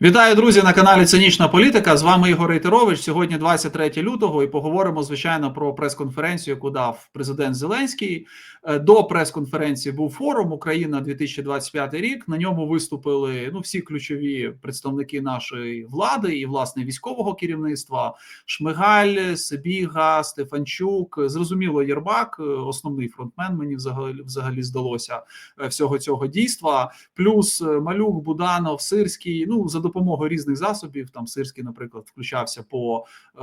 Вітаю, друзі, на каналі Цинічна Політика. З вами Ігор Рейтерович. Сьогодні 23 лютого, і поговоримо звичайно про прес-конференцію, яку дав президент Зеленський. Е, До прес-конференції був форум Україна 2025 рік. На ньому виступили ну всі ключові представники нашої влади і власне військового керівництва: Шмигаль, Сибіга, Стефанчук. Зрозуміло, Єрбак, е, основний фронтмен. Мені взагалі взагалі здалося е, всього цього дійства. Плюс Малюк, Буданов, Сирський. Ну за допомогою різних засобів. Там Сирський, наприклад, включався по, е,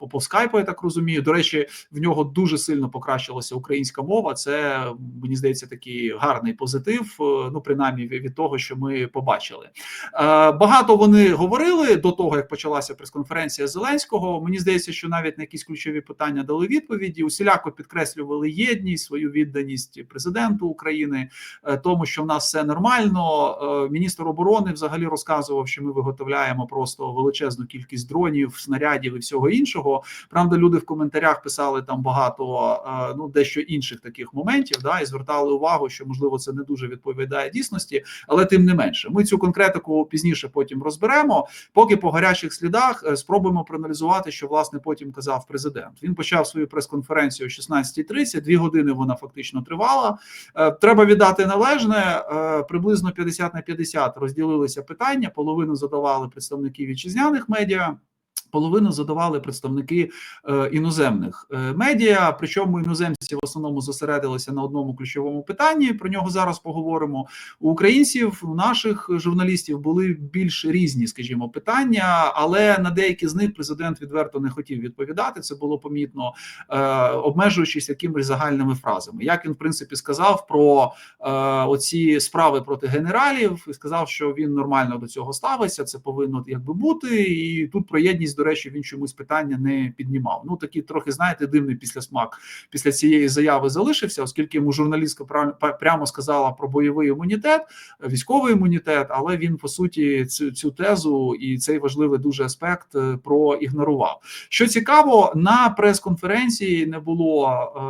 по, по скайпу. Я так розумію. До речі, в нього дуже сильно покращилася українська мова. Це мені здається такий гарний позитив. е, Ну, принаймні від того, що ми побачили. Е, Багато вони говорили до того, як почалася прес-конференція Зеленського. Мені здається, що навіть на якісь ключові питання дали відповіді. Усіляко підкреслювали єдність, свою відданість президенту України, тому що в нас все нормально. Міністр оборони взагалі розказував, що ми виготовляємо просто величезну кількість дронів, снарядів і всього іншого. Правда, люди в коментарях писали там багато е, ну дещо інших таких моментів, да, і звертали увагу, що можливо це не дуже відповідає дійсності, але тим не менше, ми цю конкретику пізніше потім розберемо. Поки по гарячих слідах е, спробуємо проаналізувати, що власне потім казав президент. Він почав свою прес-конференцію о 16.30, Дві години вона фактично тривала. Е, Треба віддати належне приблизно 50 на 50 розділилися питання. Половину задавали представники вітчизняних медіа. Половину задавали представники е, іноземних е, медіа. Причому іноземці в основному зосередилися на одному ключовому питанні. Про нього зараз поговоримо. У українців, у наших журналістів були більш різні, скажімо, питання, але на деякі з них президент відверто не хотів відповідати. Це було помітно, е, обмежуючись якимись загальними фразами. Як він в принципі сказав про оці справи проти генералів, і сказав, що він нормально до цього ставиться. Це повинно якби бути, і тут про єдність, до речі, він чомусь питання не піднімав. Ну такий трохи знаєте, дивний післясмак після цієї заяви залишився, оскільки йому журналістка прямо сказала про бойовий імунітет, військовий імунітет, але він по суті цю, цю тезу і цей важливий дуже аспект е, проігнорував. Що цікаво, на прес-конференції не було е,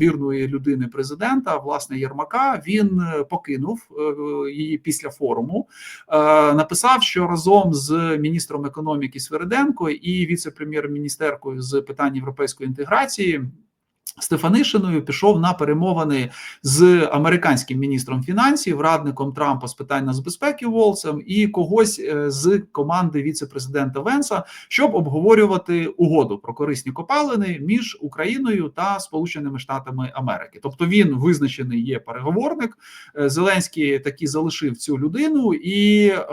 вірної людини президента, власне Єрмака. Він е, покинув е, її після форуму. Е, написав, що разом з міністром економіки Свериденко і віце-прем'єр-міністеркою з питань європейської інтеграції. Стефанишиною пішов на перемовини з американським міністром фінансів, радником Трампа з питань нацбезпеки Волцем і когось е, з команди віце-президента Венса, щоб обговорювати угоду про корисні копалини між Україною та Сполученими Штатами Америки. Тобто він визначений є переговорник. Е, Зеленський таки залишив цю людину, і е,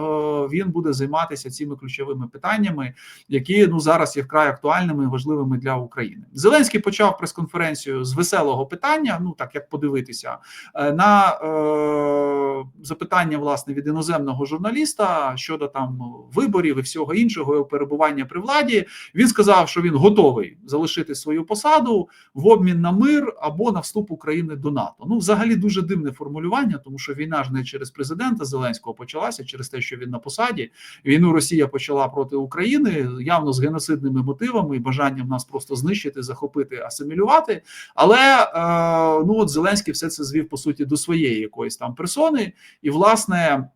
він буде займатися цими ключовими питаннями, які ну зараз є вкрай актуальними і важливими для України. Зеленський почав прес-конференцію з веселого питання. Ну так як подивитися е, на е, запитання власне від іноземного журналіста щодо там виборів і всього іншого і перебування при владі. Він сказав, що він готовий залишити свою посаду в обмін на мир або на вступ України до НАТО. Ну, взагалі, дуже дивне формулювання, тому що війна ж не через президента Зеленського почалася через те, що він на посаді. Війну Росія почала проти України явно з геноцидними мотивами і бажанням нас просто знищити, захопити, асимілювати. Але е, ну от Зеленський все це звів по суті до своєї якоїсь там персони, і власне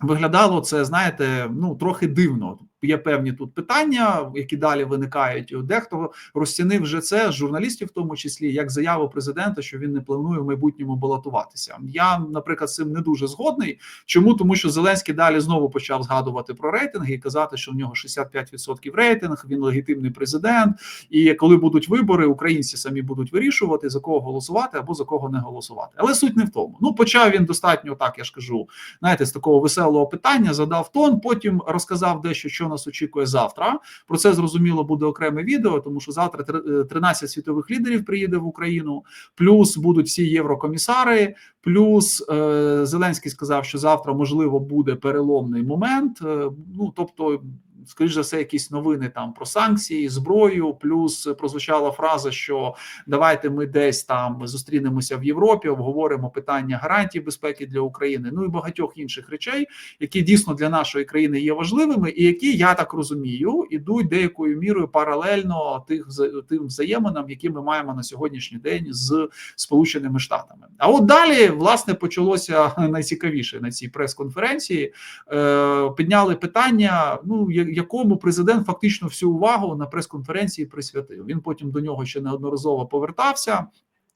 виглядало це, знаєте, ну трохи дивно. Є певні тут питання, які далі виникають. Дехто розцінив вже це журналістів, в тому числі як заяву президента, що він не планує в майбутньому балотуватися. Я, наприклад, з цим не дуже згодний. Чому тому, що Зеленський далі знову почав згадувати про рейтинги і казати, що в нього 65% рейтинг, він легітимний президент. І коли будуть вибори, українці самі будуть вирішувати за кого голосувати або за кого не голосувати. Але суть не в тому. Ну почав він достатньо так. Я ж кажу, знаєте, з такого веселого питання задав тон. Потім розказав дещо, що нас очікує завтра. Про це зрозуміло буде окреме відео, тому що завтра тр- е, 13 світових лідерів приїде в Україну, плюс будуть всі єврокомісари. Плюс е, Зеленський сказав, що завтра можливо буде переломний момент. Е, ну тобто скоріш за все, якісь новини там про санкції, зброю. Плюс прозвучала фраза, що давайте ми десь там зустрінемося в Європі, обговоримо питання гарантій безпеки для України. Ну і багатьох інших речей, які дійсно для нашої країни є важливими, і які я так розумію, ідуть деякою мірою паралельно тих тим взаєминам, які ми маємо на сьогоднішній день з Сполученими Штатами. А от далі власне почалося найцікавіше на цій прес-конференції. Е, Підняли питання, ну якому президент фактично всю увагу на прес-конференції присвятив. Він потім до нього ще неодноразово повертався.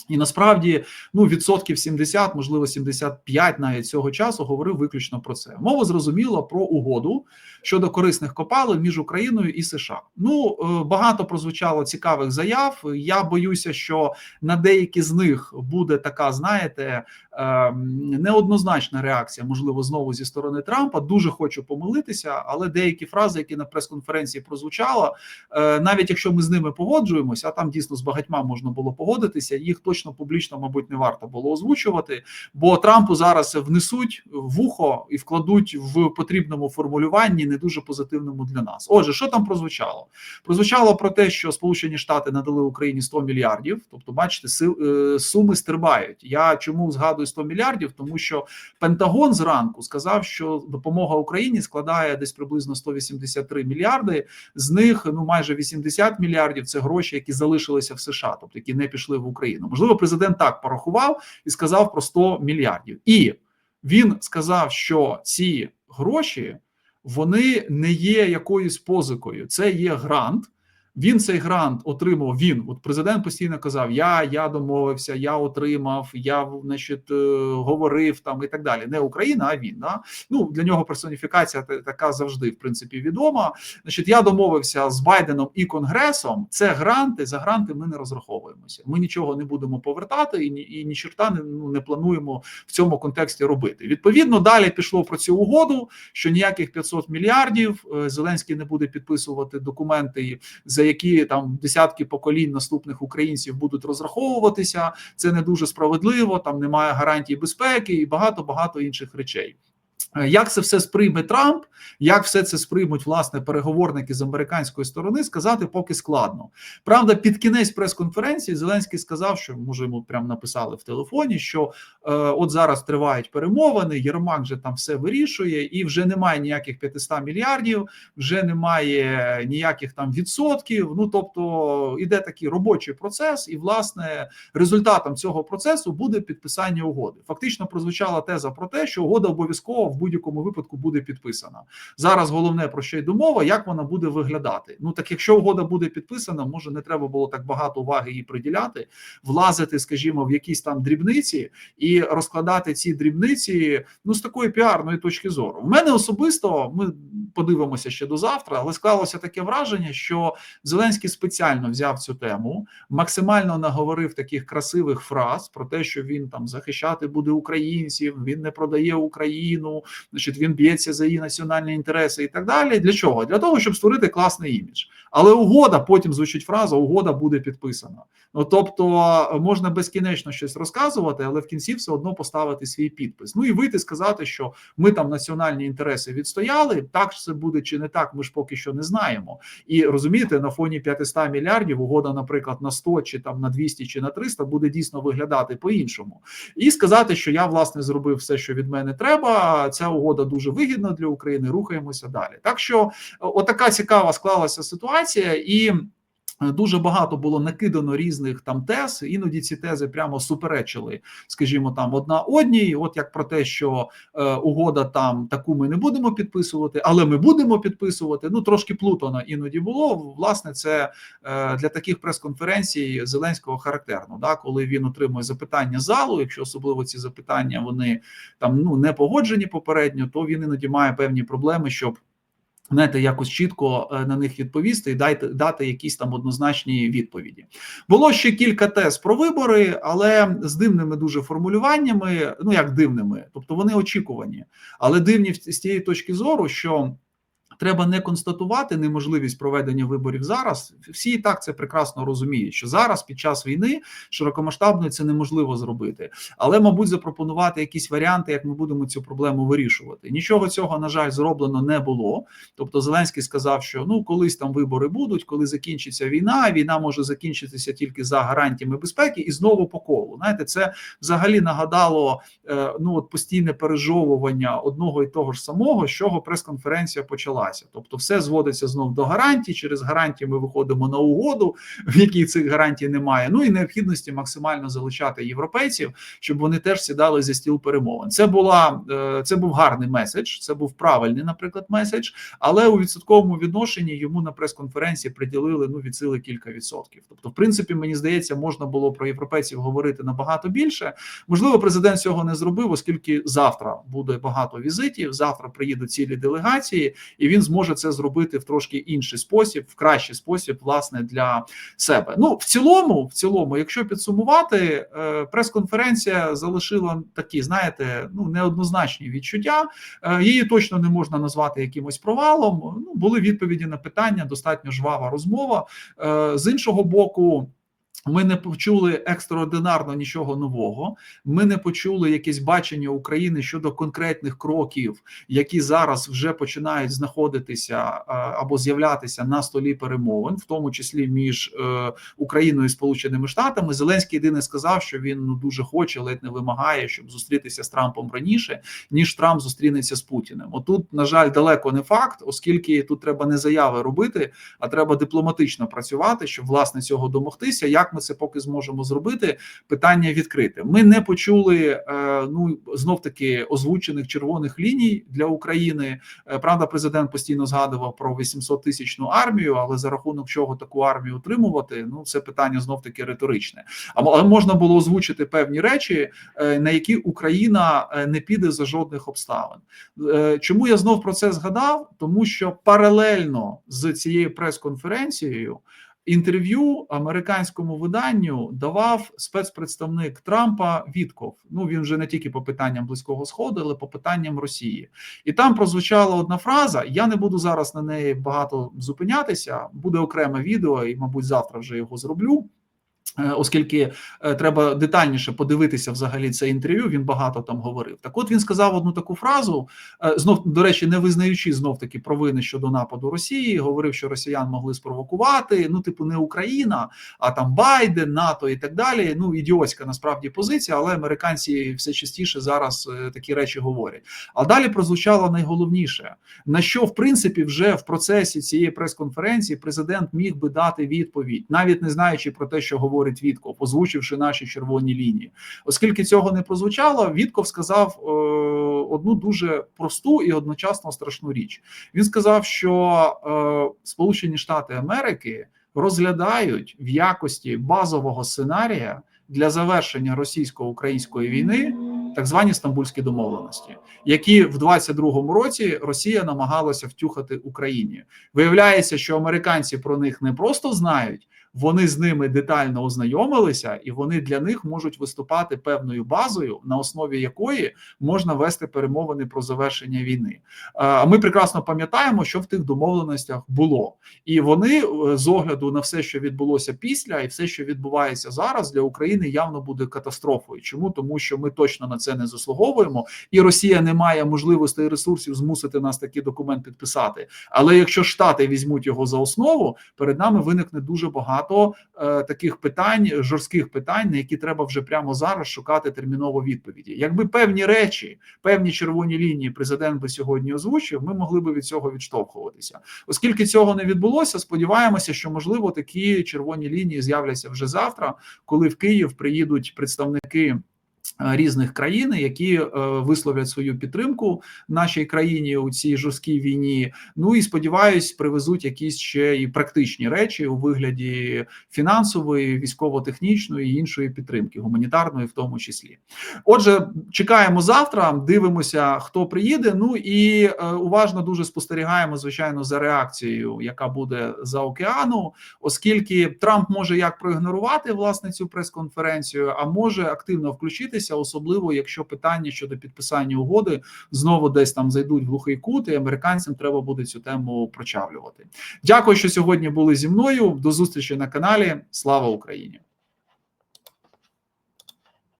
І насправді ну відсотків 70, можливо 75 навіть цього часу говорив виключно про це. Мова зрозуміла про угоду щодо корисних копалин між Україною і США. Ну е, багато прозвучало цікавих заяв. Я боюся, що на деякі з них буде така, знаєте, ем, неоднозначна реакція, можливо, знову зі сторони Трампа. Дуже хочу помилитися, але деякі фрази, які на прес-конференції прозвучало, е, навіть якщо ми з ними погоджуємося, а там дійсно з багатьма можна було погодитися, їх точно публічно, мабуть, не варто було озвучувати, бо Трампу зараз внесуть в ухо і вкладуть в потрібному формулюванні не дуже позитивному для нас. Отже, що там прозвучало? Прозвучало про те, що Сполучені Штати надали Україні 100 мільярдів. Тобто, бачите, е, суми стрибають. Я чому згадую 100 мільярдів? Тому що Пентагон зранку сказав, що допомога Україні складає десь приблизно 183 мільярди. З них ну майже 80 мільярдів це гроші, які залишилися в США, тобто які не пішли в Україну. Можливо, президент так порахував і сказав про 100 мільярдів. І він сказав, що ці гроші вони не є якоюсь позикою, це є грант. Він цей грант отримав. Він от президент постійно казав: Я я домовився, я отримав, я значить, е, говорив там і так далі. Не Україна, а він да? ну для нього персоніфікація така завжди в принципі відома. Значить, я домовився з Байденом і Конгресом. Це гранти. За гранти ми не розраховуємося. Ми нічого не будемо повертати і і ні чорта не, ну, не плануємо в цьому контексті робити. Відповідно, далі пішло про цю угоду, що ніяких 500 мільярдів е, Зеленський не буде підписувати документи за які там десятки поколінь наступних українців будуть розраховуватися. Це не дуже справедливо. Там немає гарантії безпеки і багато багато інших речей. Е, як це все сприйме Трамп, як все це сприймуть власне переговорники з американської сторони, сказати поки складно. Правда, під кінець прес-конференції Зеленський сказав, що може йому прямо написали в телефоні, що е, от зараз тривають перемовини. Єрмак вже там все вирішує, і вже немає ніяких 500 мільярдів, вже немає ніяких там відсотків. Ну тобто іде такий робочий процес, і власне результатом цього процесу буде підписання угоди. Фактично прозвучала теза про те, що угода обов'язково будь-якому випадку буде підписана. Зараз головне про що йде мова, як вона буде виглядати. Ну так якщо угода буде підписана, може не треба було так багато уваги їй приділяти, влазити, скажімо, в якісь там дрібниці і розкладати ці дрібниці ну з такої піарної точки зору. В мене особисто ми подивимося ще до завтра, але склалося таке враження, що Зеленський спеціально взяв цю тему, максимально наговорив таких красивих фраз про те, що він там захищати буде українців, він не продає Україну, значить він б'ється за її національні інтереси і так далі. Для чого? Для того, щоб створити класний імідж. Але угода потім звучить фраза: угода буде підписана. Ну тобто можна безкінечно щось розказувати, але в кінці все одно поставити свій підпис. Ну і вийти сказати, що ми там національні інтереси відстояли. Так це буде чи не так, ми ж поки що не знаємо. І розумієте, на фоні 500 мільярдів угода, наприклад, на 100 чи там на 200 чи на 300 буде дійсно виглядати по-іншому. І сказати, що я власне зробив все, що від мене треба ця угода дуже вигідна для України. Рухаємося далі. Так що, е, отака цікава склалася ситуація і. Е, дуже багато було накидано різних там тез. Іноді ці тези прямо суперечили, скажімо, там одна одній. От як про те, що е, угода там таку ми не будемо підписувати, але ми будемо підписувати. Ну трошки плутано іноді було. Власне, це е, для таких прес-конференцій Зеленського характерно. Да, коли він отримує запитання залу, якщо особливо ці запитання вони там ну не погоджені попередньо, то він іноді має певні проблеми, щоб знаєте, якось чітко е, на них відповісти і дайте дати якісь там однозначні відповіді. Було ще кілька тез про вибори, але з дивними дуже формулюваннями. Ну як дивними, тобто вони очікувані, але дивні з тієї точки зору, що Треба не констатувати неможливість проведення виборів зараз. Всі і так це прекрасно розуміють, що зараз під час війни широкомасштабної це неможливо зробити, але мабуть запропонувати якісь варіанти, як ми будемо цю проблему вирішувати. Нічого цього на жаль зроблено не було. Тобто, Зеленський сказав, що ну колись там вибори будуть, коли закінчиться війна. Війна може закінчитися тільки за гарантіями безпеки, і знову по колу. Знаєте, це взагалі нагадало е, ну от постійне пережовування одного і того ж самого, з чого прес-конференція почала відбулася. Тобто, все зводиться знов до гарантій. Через гарантії ми виходимо на угоду, в якій цих гарантій немає. Ну і необхідності максимально залучати європейців, щоб вони теж сідали за стіл перемовин. Це була е, це був гарний меседж, це був правильний, наприклад, меседж, але у відсотковому відношенні йому на прес-конференції приділили ну від сили кілька відсотків. Тобто, в принципі, мені здається, можна було про європейців говорити набагато більше. Можливо, президент цього не зробив, оскільки завтра буде багато візитів. Завтра приїдуть цілі делегації, і він зможе це зробити в трошки інший спосіб, в кращий спосіб, власне, для себе. Ну в цілому, в цілому, якщо підсумувати, е, прес-конференція залишила такі, знаєте, ну неоднозначні відчуття. Е, її точно не можна назвати якимось провалом. Ну були відповіді на питання, достатньо жвава розмова е, з іншого боку. Ми не почули екстраординарно нічого нового. Ми не почули якесь бачення України щодо конкретних кроків, які зараз вже починають знаходитися або з'являтися на столі перемовин, в тому числі між е, Україною і Сполученими Штатами. Зеленський єдине сказав, що він ну дуже хоче, ледь не вимагає, щоб зустрітися з Трампом раніше, ніж Трамп зустрінеться з Путіним. Отут, на жаль, далеко не факт, оскільки тут треба не заяви робити, а треба дипломатично працювати, щоб власне цього домогтися. Як ми це поки зможемо зробити? Питання відкрите. Ми не почули е, ну знов таки озвучених червоних ліній для України. Е, правда, президент постійно згадував про 800 тисячну армію, але за рахунок чого таку армію утримувати? Ну це питання знов таки риторичне. Але можна було озвучити певні речі, е, на які Україна не піде за жодних обставин. Чому я знов про це згадав? Тому що паралельно з цією прес-конференцією Інтерв'ю американському виданню давав спецпредставник Трампа Вітков. Ну він вже не тільки по питанням близького сходу, але по питанням Росії. І там прозвучала одна фраза. Я не буду зараз на неї багато зупинятися. Буде окреме відео, і, мабуть, завтра вже його зроблю. Е, оскільки е, треба детальніше подивитися взагалі це інтерв'ю, він багато там говорив. Так, от він сказав одну таку фразу, е, знов до речі, не визнаючи знов таки провини щодо нападу Росії, говорив, що Росіян могли спровокувати. Ну, типу, не Україна, а там Байден, НАТО і так далі. Ну ідіотська насправді позиція, але американці все частіше зараз такі речі говорять. А далі прозвучало найголовніше на що в принципі вже в процесі цієї прес-конференції президент міг би дати відповідь, навіть не знаючи про те, що говорить говорить Вітков, озвучивши наші червоні лінії. Оскільки цього не прозвучало, Вітков сказав е, одну дуже просту і одночасно страшну річ. Він сказав, що е, Сполучені Штати Америки розглядають в якості базового сценарія для завершення російсько-української війни. Так звані стамбульські домовленості, які в 22-му році Росія намагалася втюхати Україні. Виявляється, що американці про них не просто знають, вони з ними детально ознайомилися, і вони для них можуть виступати певною базою, на основі якої можна вести перемовини про завершення війни. А ми прекрасно пам'ятаємо, що в тих домовленостях було, і вони е, з огляду на все, що відбулося після, і все, що відбувається зараз, для України явно буде катастрофою. Чому тому, що ми точно на це не заслуговуємо, і Росія не має можливостей і ресурсів змусити нас такий документ підписати. Але якщо Штати візьмуть його за основу, перед нами виникне дуже багато багато е, таких питань, жорстких питань, на які треба вже прямо зараз шукати терміново відповіді. Якби певні речі, певні червоні лінії президент би сьогодні озвучив, ми могли би від цього відштовхуватися. Оскільки цього не відбулося, сподіваємося, що можливо такі червоні лінії з'являться вже завтра, коли в Київ приїдуть представники. Е, різних країн, які е, висловлять свою підтримку нашій країні у цій жорсткій війні. Ну і сподіваюсь, привезуть якісь ще і практичні речі у вигляді фінансової, військово-технічної і іншої підтримки, гуманітарної, в тому числі. Отже, чекаємо завтра, дивимося, хто приїде. Ну і е, уважно дуже спостерігаємо, звичайно, за реакцією, яка буде за океану, оскільки Трамп може як проігнорувати власне цю прес-конференцію, а може активно включити сваритися, особливо якщо питання щодо підписання угоди знову десь там зайдуть в глухий кут, і американцям треба буде цю тему прочавлювати. Дякую, що сьогодні були зі мною. До зустрічі на каналі. Слава Україні!